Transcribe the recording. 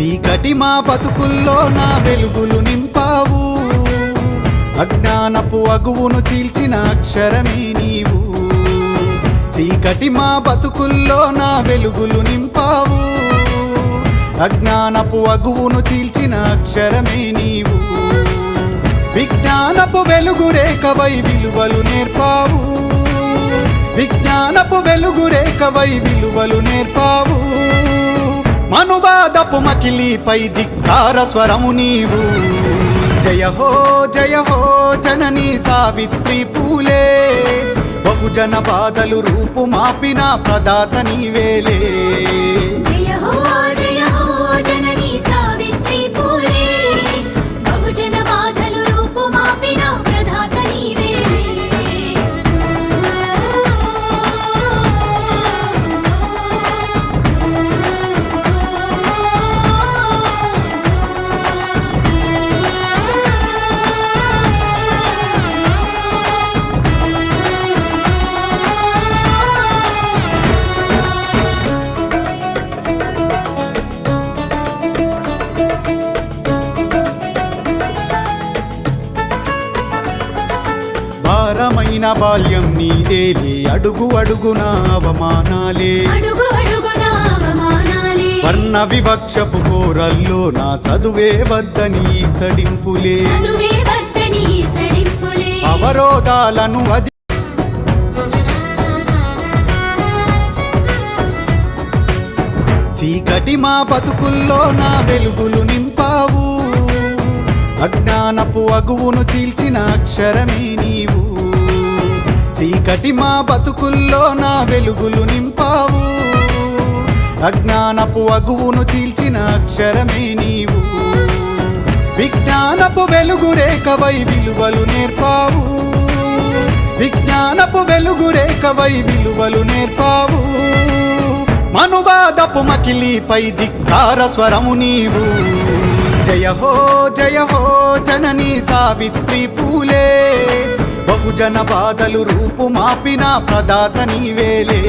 చీకటి మా బతుకుల్లో నా వెలుగులు నింపావు. అజ్ఞానపు అగువును చీల్చిన అక్షరమే నీవు. చీకటి మా బతుకుల్లో నా వెలుగులు నింపావు. అజ్ఞానపు అగువును చీల్చిన అక్షరమే నీవు. విజ్ఞానపు వెలుగు రేఖవై విలువలు నేర్పావు. విజ్ఞానపు వెలుగు రేఖవై విలువలు నేర్పావు. మనువాదపు ధిక్కార స్వరము నీవు. జయ హో జయ హో జనని సావిత్రి పూలే. బహుజన బాధలు రూపు మాపిన ప్రదాత నీవేలే భారమైన బాల్యం నీదేలే. అడుగు అడుగున అవమానాలే. అడుగు అడుగున అవమానాలే. వర్ణ వివక్షపు కోరల్లో నా చదువే వద్దని సడింపులే. అవరోధాలను అది చీకటి మా బతుకుల్లో నా వెలుగులు నింపావు. అజ్ఞానపు అగువును చీల్చిన అక్షరమే నీవు చీకటి మా బతుకుల్లో నా వెలుగులు నింపావు. అజ్ఞానపు అగువును చీల్చిన అక్షరమే నీవు. విజ్ఞానపు వెలుగు రేఖవై విలువలు నేర్పావు. విజ్ఞానపు వెలుగు రేఖవై విలువలు నేర్పావు. మనువాదపు మకిలిపై ధిక్కార స్వరము నీవు. జయ హో జయ హో సావిత్రి పూలే. బహుజన బాధలు రూపు మాపిన ప్రదాత నీవేలే.